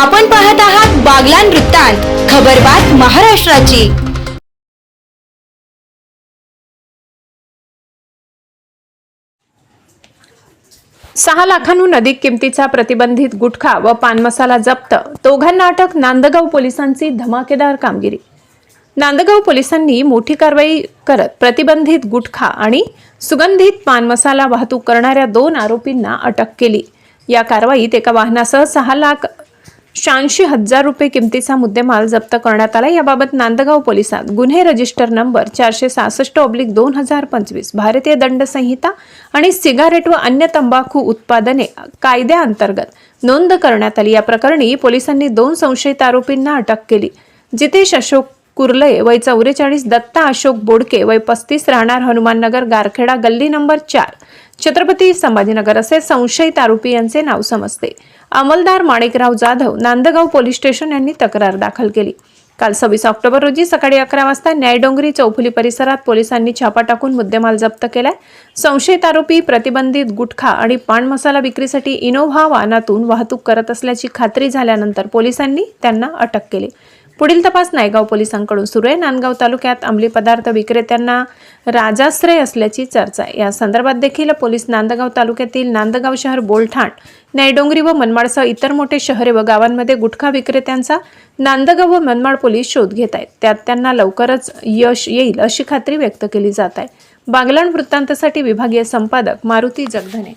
आपण पाहत आहात बागलान वृत्तांत खबरबात महाराष्ट्राची. सहा लाखांहून अधिक किमतीचा प्रतिबंधित गुटखा व पान मसाला जप्त दोघांना अटक नांदगाव पोलिसांची धमाकेदार कामगिरी. नांदगाव पोलिसांनी मोठी कारवाई करत प्रतिबंधित गुटखा आणि सुगंधित पान मसाला वाहतूक करणाऱ्या दोन आरोपींना अटक केली. या कारवाईत एका वाहनासह सहा लाख शहाऐंशी हजार रुपये किमतीचा मुद्देमाल जप्त करण्यात आला. याबाबत नांदगाव पोलिसात गुन्हे रजिस्टर नंबर चारशे सहासष्ट ऑब्लिक दोन हजार पंचवीस भारतीय दंड संहिता आणि सिगारेट व अन्य तंबाखू उत्पादने कायद्याअंतर्गत नोंद करण्यात आली. या प्रकरणी पोलिसांनी दोन संशयित आरोपींना अटक केली. जितेश अशोक कुर्लय वय चौवेचाळीस दत्ता अशोक बोडके वय पस्तीस राहणार हनुमाननगर गारखेडा गल्ली नंबर चार. छत्रपती संभाजीनगर असे संशयित आरोपी यांचे नाव समजते. अंमलदार माणिकराव जाधव नांदगाव पोलीस स्टेशन यांनी तक्रार दाखल केली. काल सव्वीस ऑक्टोबर रोजी सकाळी अकरा वाजता न्यायडोंगरी चौफुली परिसरात पोलिसांनी छापा टाकून मुद्देमाल जप्त केलाय. संशयित आरोपी प्रतिबंधित गुटखा आणि पान मसाला विक्रीसाठी इनोव्हा वाहनातून वाहतूक करत असल्याची खात्री झाल्यानंतर पोलिसांनी त्यांना अटक केली. पुढील तपास नायगाव पोलिसांकडून सुरू आहे. नांदगाव तालुक्यात अंमली पदार्थ विक्रेत्यांना राजाश्रय असल्याची चर्चा आहे. या संदर्भात देखील पोलीस नांदगाव तालुक्यातील नांदगाव शहर बोलठाण न्यायडोंगरी व मनमाडसह इतर मोठे शहरे व गावांमध्ये गुटखा विक्रेत्यांचा नांदगाव व मनमाड पोलीस शोध घेत आहेत. त्यात त्यांना लवकरच यश येईल अशी खात्री व्यक्त केली जात आहे. बागलाण वृत्तांतसाठी विभागीय संपादक मारुती जगधने.